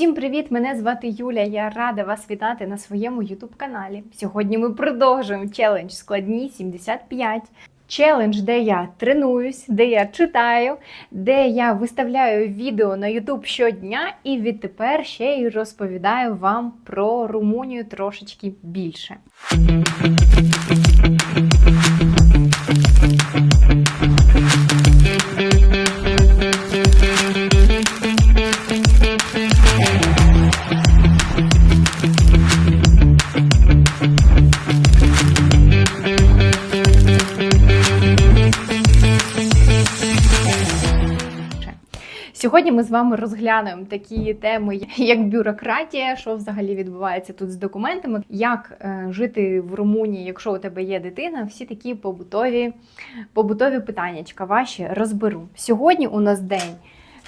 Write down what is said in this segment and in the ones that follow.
Всім привіт! Мене звати Юля. Я рада вас вітати на своєму youtube каналі. Сьогодні ми продовжуємо челендж складні 75. Челендж, де я тренуюсь, де я читаю, де я виставляю відео на YouTube щодня, і відтепер ще й розповідаю вам про Румунію трошечки більше. Сьогодні ми з вами розглянемо такі теми, як бюрократія, що взагалі відбувається тут з документами, як е, жити в Румунії, якщо у тебе є дитина, всі такі побутові, побутові питаннячка ваші розберу. Сьогодні у нас день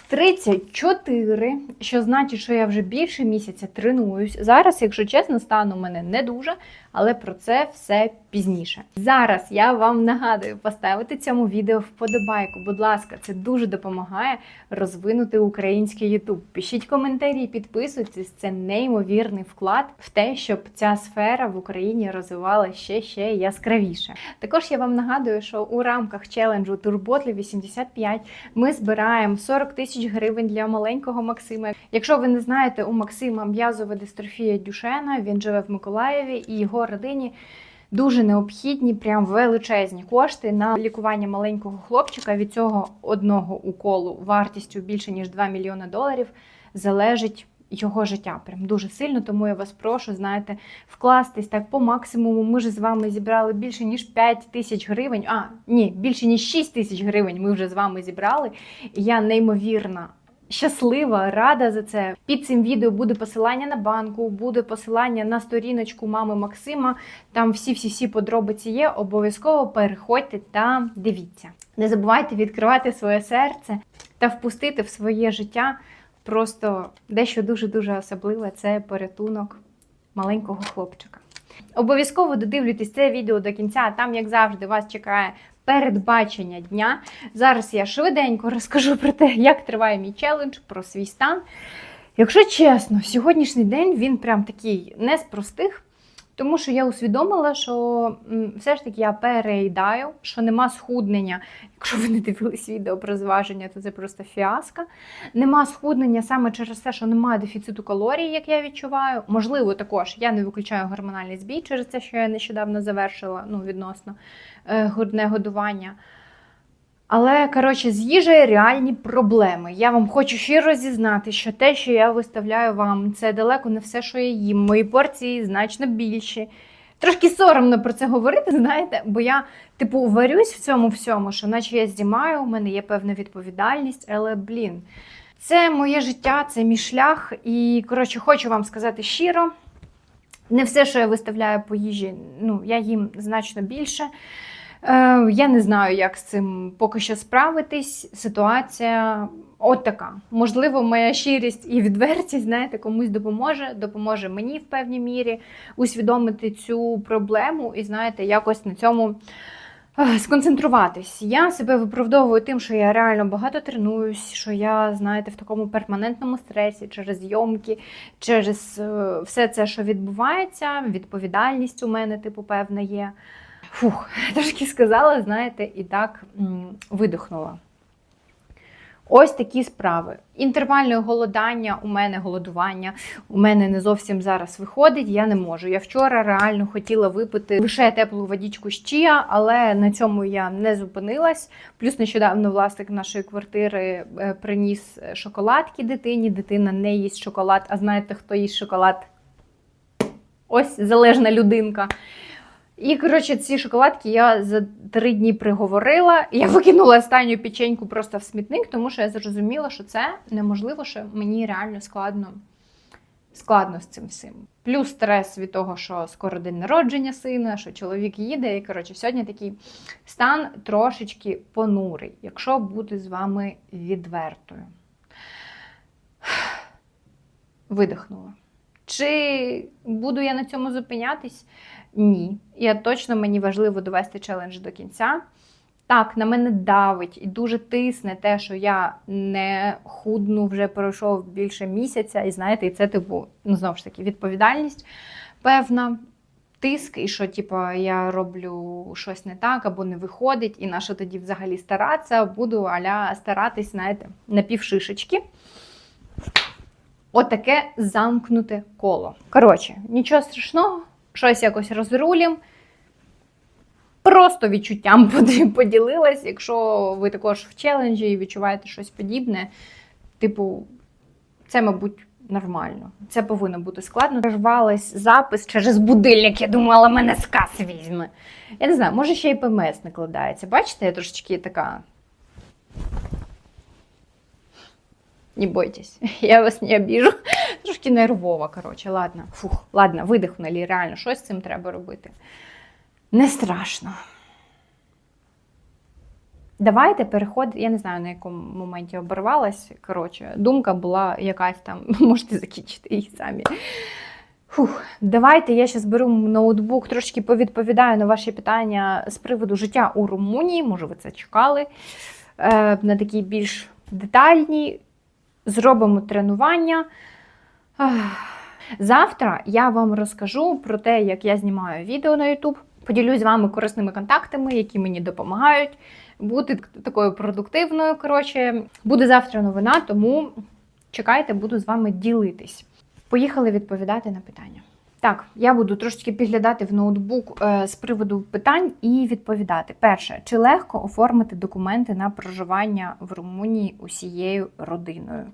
34, що значить, що я вже більше місяця тренуюсь. Зараз, якщо чесно, стан у мене не дуже, але про це все пізніше. Зараз я вам нагадую поставити цьому відео вподобайку. Будь ласка, це дуже допомагає розвинути український YouTube. Пишіть коментарі, підписуйтесь. Це неймовірний вклад в те, щоб ця сфера в Україні розвивалася ще ще яскравіше. Також я вам нагадую, що у рамках челенджу Турботлі 85 ми збираємо 40 тисяч гривень для маленького Максима. Якщо ви не знаєте, у Максима м'язова дистрофія Дюшена, він живе в Миколаєві і його родині. Дуже необхідні, прям величезні кошти на лікування маленького хлопчика. Від цього одного уколу вартістю більше ніж 2 мільйони доларів залежить його життя. Прям дуже сильно. Тому я вас прошу, знаєте, вкластись так по максимуму. Ми ж з вами зібрали більше ніж 5 тисяч гривень. А ні, більше ніж 6 тисяч гривень. Ми вже з вами зібрали. Я неймовірна щаслива, рада за це. Під цим відео буде посилання на банку, буде посилання на сторіночку мами Максима. Там всі-всі-всі подробиці є. Обов'язково переходьте та дивіться. Не забувайте відкривати своє серце та впустити в своє життя просто дещо дуже-дуже особливе це порятунок маленького хлопчика. Обов'язково додивлюйтесь це відео до кінця. Там, як завжди, вас чекає передбачення дня. Зараз я швиденько розкажу про те, як триває мій челендж, про свій стан. Якщо чесно, сьогоднішній день він прям такий не з простих, тому що я усвідомила, що все ж таки я переїдаю, що нема схуднення. Якщо ви не дивились відео про зваження, то це просто фіаско. Нема схуднення саме через те, що немає дефіциту калорій, як я відчуваю. Можливо, також я не виключаю гормональний збій через те, що я нещодавно завершила ну, відносно грудне годування. Але, коротше, з їжею реальні проблеми. Я вам хочу щиро зізнати, що те, що я виставляю вам, це далеко не все, що я їм. Мої порції значно більші. Трошки соромно про це говорити, знаєте, бо я, типу, варюсь в цьому всьому, що наче я знімаю, у мене є певна відповідальність, але, блін, це моє життя, це мій шлях. І, коротше, хочу вам сказати щиро. Не все, що я виставляю по їжі, ну, я їм значно більше. Е, я не знаю, як з цим поки що справитись. Ситуація от така. Можливо, моя щирість і відвертість, знаєте, комусь допоможе, допоможе мені в певній мірі усвідомити цю проблему і, знаєте, якось на цьому е, сконцентруватись. Я себе виправдовую тим, що я реально багато тренуюсь, що я, знаєте, в такому перманентному стресі через зйомки, через е, все це, що відбувається, відповідальність у мене, типу, певна є. Фух, трошки сказала, знаєте, і так видихнула. Ось такі справи. Інтервальне голодання у мене голодування у мене не зовсім зараз виходить. Я не можу. Я вчора реально хотіла випити лише теплу водичку з чія, але на цьому я не зупинилась. Плюс нещодавно власник нашої квартири е, приніс шоколадки дитині. Дитина не їсть шоколад. А знаєте, хто їсть шоколад? Ось залежна людинка. І, коротше, ці шоколадки я за три дні приговорила. Я викинула останню печеньку просто в смітник, тому що я зрозуміла, що це неможливо, що мені реально складно, складно з цим всім. Плюс стрес від того, що скоро день народження сина, що чоловік їде. І коротше, сьогодні такий стан трошечки понурий, якщо бути з вами відвертою. Видихнула. Чи буду я на цьому зупинятись? Ні. Я точно мені важливо довести челендж до кінця. Так, на мене давить і дуже тисне те, що я не худну, вже пройшов більше місяця, і знаєте, і це типу, ну знову ж таки, відповідальність певна. Тиск, і що, типу, я роблю щось не так або не виходить, і на що тоді взагалі старатися, буду аля старатись, знаєте, на півшишечки. Отаке замкнуте коло. Коротше, нічого страшного, щось якось розрулім. Просто відчуттям поділилась. Якщо ви також в челенджі і відчуваєте щось подібне, типу, це, мабуть, нормально. Це повинно бути складно. Рвалась запис через будильник, я думала, мене сказ візьме. Я не знаю, може ще й ПМС накладається. Бачите, я трошечки така. Не бойтесь, я вас не обіжу. Трошки нервова, коротше, ладно. Фух, ладно, видихнули, реально, щось з цим треба робити. Не страшно. Давайте переходити. Я не знаю, на якому моменті оборвалась. Коротше, думка була якась там, можете закінчити її самі. Фух, Давайте я зараз беру ноутбук, трошки повідповідаю на ваші питання з приводу життя у Румунії. Може, ви це чекали. Е, на такі більш детальні. Зробимо тренування. Завтра я вам розкажу про те, як я знімаю відео на YouTube. Поділюсь з вами корисними контактами, які мені допомагають бути такою продуктивною. Коротше, буде завтра новина, тому чекайте, буду з вами ділитись. Поїхали відповідати на питання. Так, я буду трошечки підглядати в ноутбук е, з приводу питань і відповідати. Перше, чи легко оформити документи на проживання в Румунії усією родиною?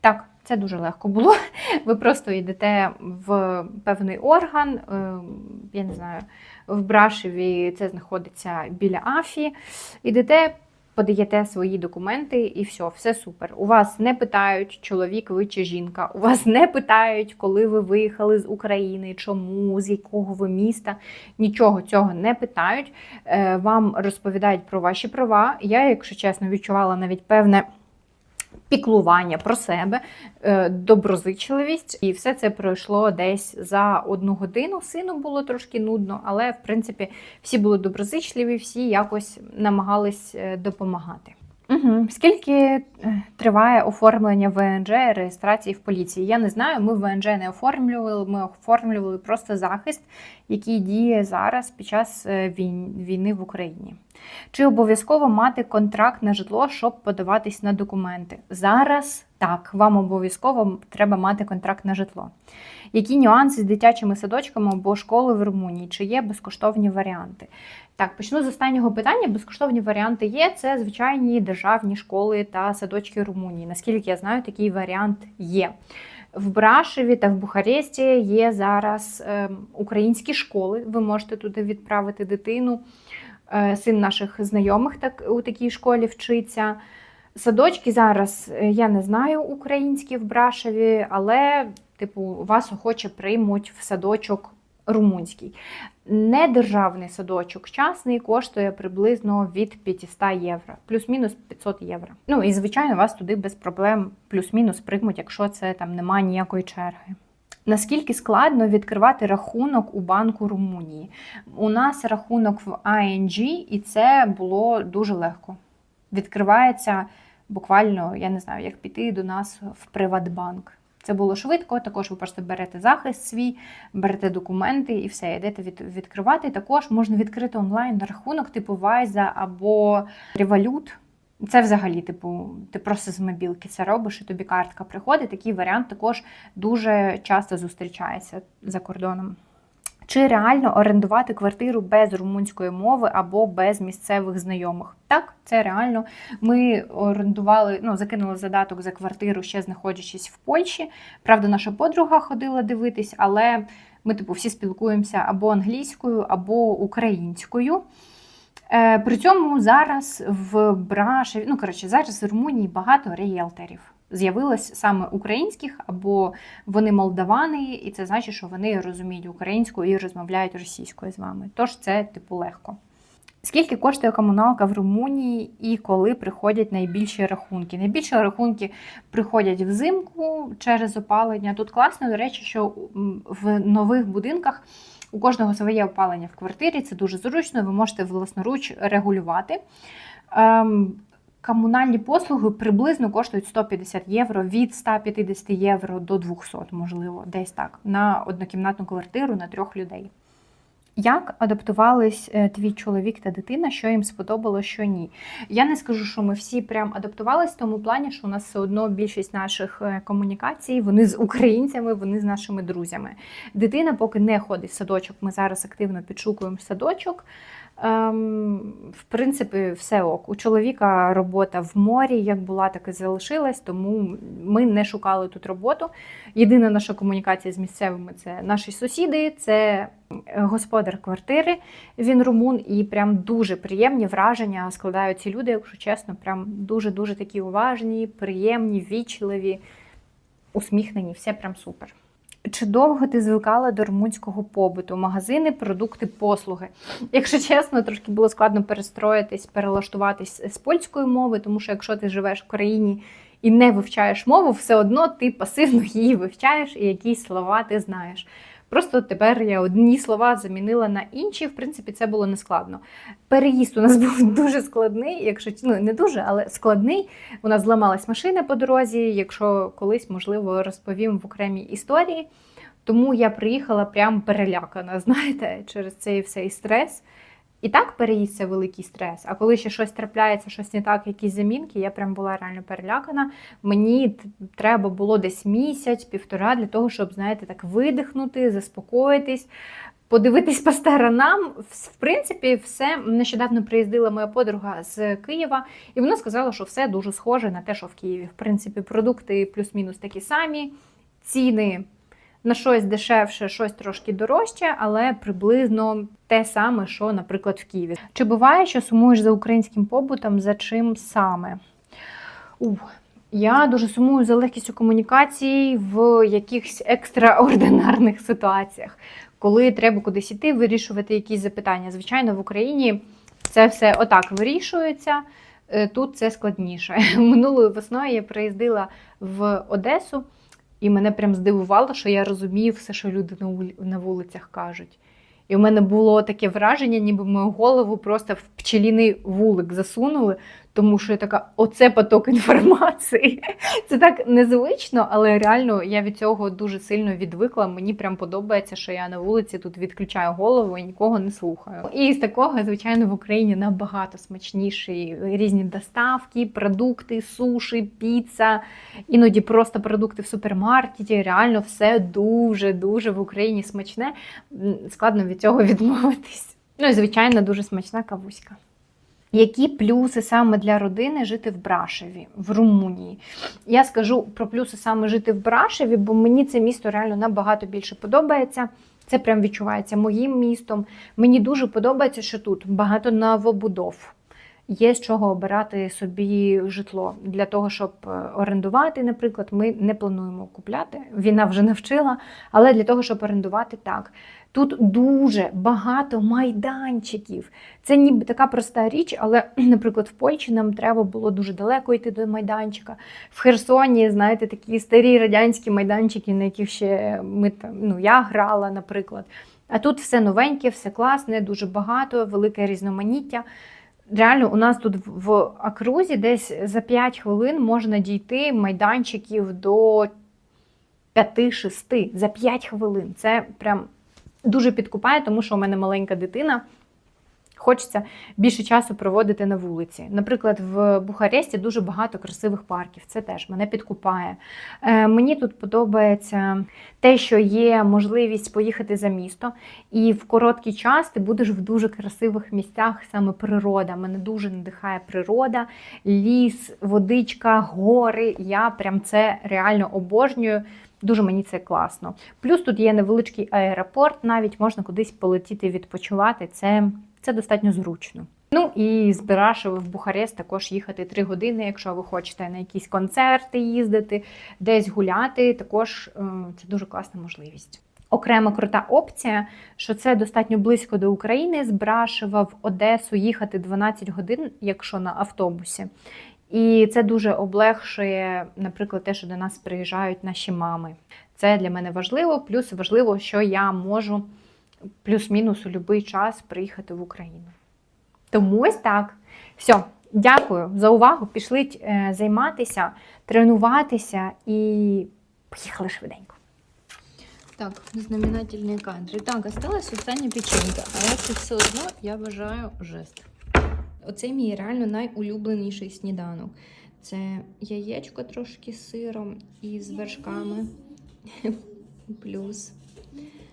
Так, це дуже легко було. Ви просто йдете в певний орган, е, я не знаю, в Брашеві це знаходиться біля Афі. Йдете, подаєте свої документи і все, все супер. У вас не питають, чоловік ви чи жінка. У вас не питають, коли ви виїхали з України, чому, з якого ви міста. Нічого цього не питають. Е, вам розповідають про ваші права. Я, якщо чесно, відчувала навіть певне піклування про себе, е, доброзичливість, і все це пройшло десь за одну годину. Сину було трошки нудно, але в принципі всі були доброзичливі, всі якось намагались е, допомагати. Угу. Скільки е, триває оформлення ВНЖ реєстрації в поліції? Я не знаю. Ми ВНЖ не оформлювали. Ми оформлювали просто захист, який діє зараз під час війни в Україні. Чи обов'язково мати контракт на житло, щоб подаватись на документи? Зараз так, вам обов'язково треба мати контракт на житло. Які нюанси з дитячими садочками або школи в Румунії? Чи є безкоштовні варіанти? Так, почну з останнього питання. Безкоштовні варіанти є. Це звичайні державні школи та садочки Румунії. Наскільки я знаю, такий варіант є. В Брашеві та в Бухаресті є зараз е, українські школи. Ви можете туди відправити дитину. Е, син наших знайомих так, у такій школі вчиться. Садочки зараз е, я не знаю українські в Брашеві, але, типу, вас охоче приймуть в садочок румунський. Недержавний садочок частний коштує приблизно від 500 євро, плюс-мінус 500 євро. Ну і звичайно, вас туди без проблем плюс-мінус приймуть, якщо це там немає ніякої черги. Наскільки складно відкривати рахунок у банку Румунії? У нас рахунок в ING, і це було дуже легко. Відкривається буквально, я не знаю, як піти до нас в Приватбанк. Це було швидко, також ви просто берете захист свій, берете документи і все, йдете від, відкривати. Також можна відкрити онлайн рахунок типу Вайза або Revolut. Це взагалі, типу, ти просто з мобілки це робиш, і тобі картка приходить. Такий варіант також дуже часто зустрічається за кордоном. Чи реально орендувати квартиру без румунської мови або без місцевих знайомих? Так, це реально. Ми орендували, ну, закинули задаток за квартиру, ще знаходячись в Польщі. Правда, наша подруга ходила дивитись, але ми, типу, всі спілкуємося або англійською, або українською. Е, при цьому зараз в Брашеві, ну коротше, зараз в Румунії багато ріелторів. З'явилось саме українських, або вони молдавани, і це значить, що вони розуміють українську і розмовляють російською з вами. Тож це, типу, легко. Скільки коштує комуналка в Румунії і коли приходять найбільші рахунки? Найбільші рахунки приходять взимку через опалення. Тут класно, до речі, що в нових будинках у кожного своє опалення в квартирі. Це дуже зручно. Ви можете власноруч регулювати. Комунальні послуги приблизно коштують 150 євро від 150 євро до 200, можливо, десь так, на однокімнатну квартиру на трьох людей. Як адаптувались е, твій чоловік та дитина, що їм сподобалося, що ні? Я не скажу, що ми всі прям адаптувались в тому плані, що у нас все одно більшість наших е, комунікацій вони з українцями, вони з нашими друзями. Дитина поки не ходить в садочок. Ми зараз активно підшукуємо садочок. Ем, в принципі, все ок. У чоловіка робота в морі, як була, так і залишилась, тому ми не шукали тут роботу. Єдина наша комунікація з місцевими це наші сусіди, це господар квартири, він румун, і прям дуже приємні враження складають ці люди, якщо чесно, прям дуже-дуже такі уважні, приємні, вічливі, усміхнені, все прям супер. Чи довго ти звикала до румунського побуту? Магазини, продукти, послуги? Якщо чесно, трошки було складно перестроїтись, перелаштуватись з польської мови, тому що якщо ти живеш в країні і не вивчаєш мову, все одно ти пасивно її вивчаєш і якісь слова ти знаєш. Просто тепер я одні слова замінила на інші. В принципі, це було нескладно. Переїзд у нас був дуже складний, якщо ну не дуже, але складний. У нас зламалась машина по дорозі. Якщо колись, можливо, розповім в окремій історії. Тому я приїхала прям перелякана, знаєте, через цей всей стрес. І так переїзд великий стрес. А коли ще щось трапляється, щось не так, якісь замінки, я прям була реально перелякана. Мені треба було десь місяць, півтора для того, щоб, знаєте, так видихнути, заспокоїтись, подивитись по сторонам. В принципі, все нещодавно приїздила моя подруга з Києва, і вона сказала, що все дуже схоже на те, що в Києві. В принципі, продукти плюс-мінус такі самі, ціни на щось дешевше, щось трошки дорожче, але приблизно те саме, що, наприклад, в Києві. Чи буває, що сумуєш за українським побутом, за чим саме? Ух. Я дуже сумую за легкістю комунікації в якихось екстраординарних ситуаціях, коли треба кудись іти, вирішувати якісь запитання. Звичайно, в Україні це все отак вирішується. Е, Тут це складніше. Минулою весною я приїздила в Одесу, і мене прям здивувало, що я розумію все, що люди на вулицях кажуть. І в мене було таке враження, ніби мою голову просто в пчеліний вулик засунули, тому що я така, оце поток інформації. Це так незвично, але реально я від цього дуже сильно відвикла. Мені прям подобається, що я на вулиці тут відключаю голову і нікого не слухаю. І з такого, звичайно, в Україні набагато смачніші різні доставки, продукти, суші, піца, іноді просто продукти в супермаркеті. Реально все дуже дуже в Україні смачне. Складно від цього відмовитись. Ну і звичайно, дуже смачна кавуська. Які плюси саме для родини жити в Брашеві, в Румунії? Я скажу про плюси саме жити в Брашеві, бо мені це місто реально набагато більше подобається. Це прям відчувається моїм містом. Мені дуже подобається, що тут багато новобудов. Є з чого обирати собі житло для того, щоб е, орендувати, наприклад, ми не плануємо купляти. Війна вже навчила, але для того, щоб орендувати так. Тут дуже багато майданчиків. Це ніби така проста річ, але, наприклад, в Польщі нам треба було дуже далеко йти до майданчика. В Херсоні, знаєте, такі старі радянські майданчики, на яких ще ми там, ну, я грала, наприклад. А тут все новеньке, все класне, дуже багато, велике різноманіття. Реально, у нас тут в окрузі десь за 5 хвилин можна дійти майданчиків до 5-6 за 5 хвилин. Це прям дуже підкупає, тому що у мене маленька дитина. Хочеться більше часу проводити на вулиці. Наприклад, в Бухаресті дуже багато красивих парків. Це теж мене підкупає. Е, мені тут подобається те, що є можливість поїхати за місто, і в короткий час ти будеш в дуже красивих місцях, саме природа. Мене дуже надихає природа, ліс, водичка, гори. Я прям це реально обожнюю. Дуже мені це класно. Плюс тут є невеличкий аеропорт, навіть можна кудись полетіти відпочивати. Це, це достатньо зручно. Ну і з Берашева в Бухарест також їхати 3 години, якщо ви хочете на якісь концерти їздити, десь гуляти. Також е, це дуже класна можливість. Окрема крута опція, що це достатньо близько до України. З Брашева в Одесу їхати 12 годин, якщо на автобусі. І це дуже облегшує, наприклад, те, що до нас приїжджають наші мами. Це для мене важливо. Плюс важливо, що я можу плюс-мінус у будь-який час приїхати в Україну. Тому ось так. Все, дякую за увагу. Пішли е, займатися, тренуватися і поїхали швиденько. Так, знаменательні кадри. Так, осталась остання печенька, але це все одно я вважаю жест. Оце мій реально найулюбленіший сніданок. Це яєчко трошки з сиром і з вершками. Плюс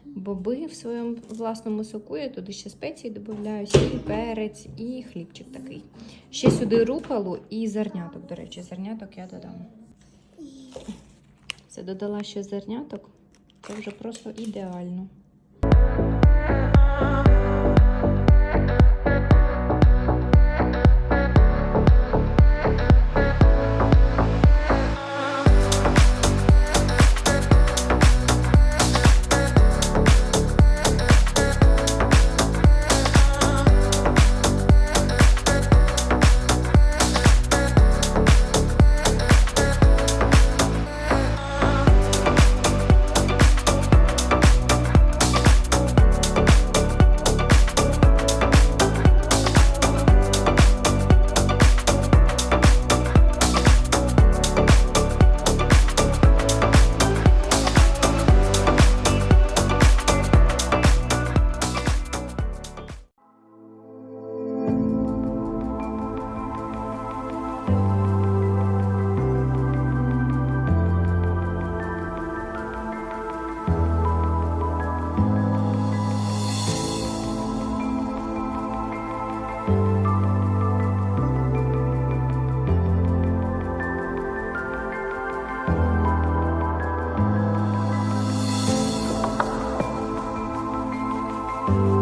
боби в своєму власному соку. Я туди ще спеції додаю, сіль, перець і хлібчик такий. Ще сюди руколу і зерняток, до речі, зерняток я додам. Це додала ще зерняток. Це вже просто ідеально. Так,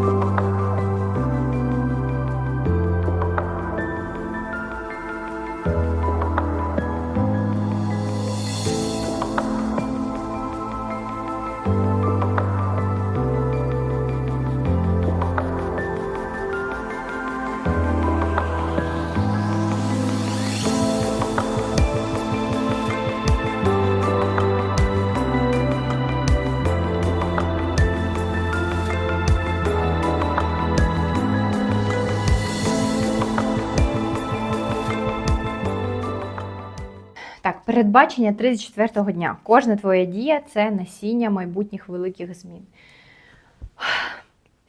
передбачення 34-го дня. Кожна твоя дія це насіння майбутніх великих змін.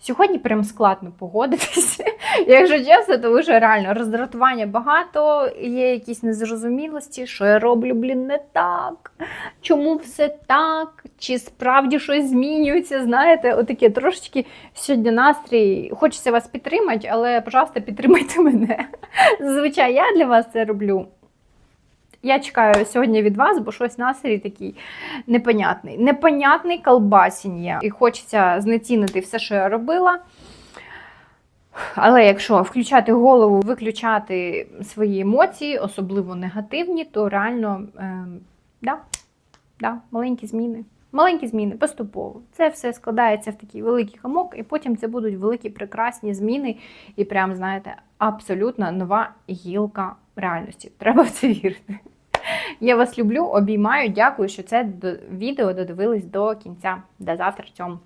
Сьогодні прям складно погодитися. Якщо чесно, тому що реально роздратування багато, є якісь незрозумілості, що я роблю, блін, не так. Чому все так? Чи справді щось змінюється? Знаєте, отаке трошечки сьогодні настрій. Хочеться вас підтримати, але, пожалуйста, підтримайте мене. Зазвичай я для вас це роблю. Я чекаю сьогодні від вас, бо щось настрій такий непонятний. Непонятний колбасінь є. І хочеться знецінити все, що я робила. Але якщо включати голову, виключати свої емоції, особливо негативні, то реально е, да, да, маленькі зміни. Маленькі зміни поступово. Це все складається в такий великий хамок, і потім це будуть великі прекрасні зміни, і прям, знаєте, абсолютно нова гілка реальності. Треба в це вірити. Я вас люблю, обіймаю. Дякую, що це відео додивились до кінця. До завтра. Цьому.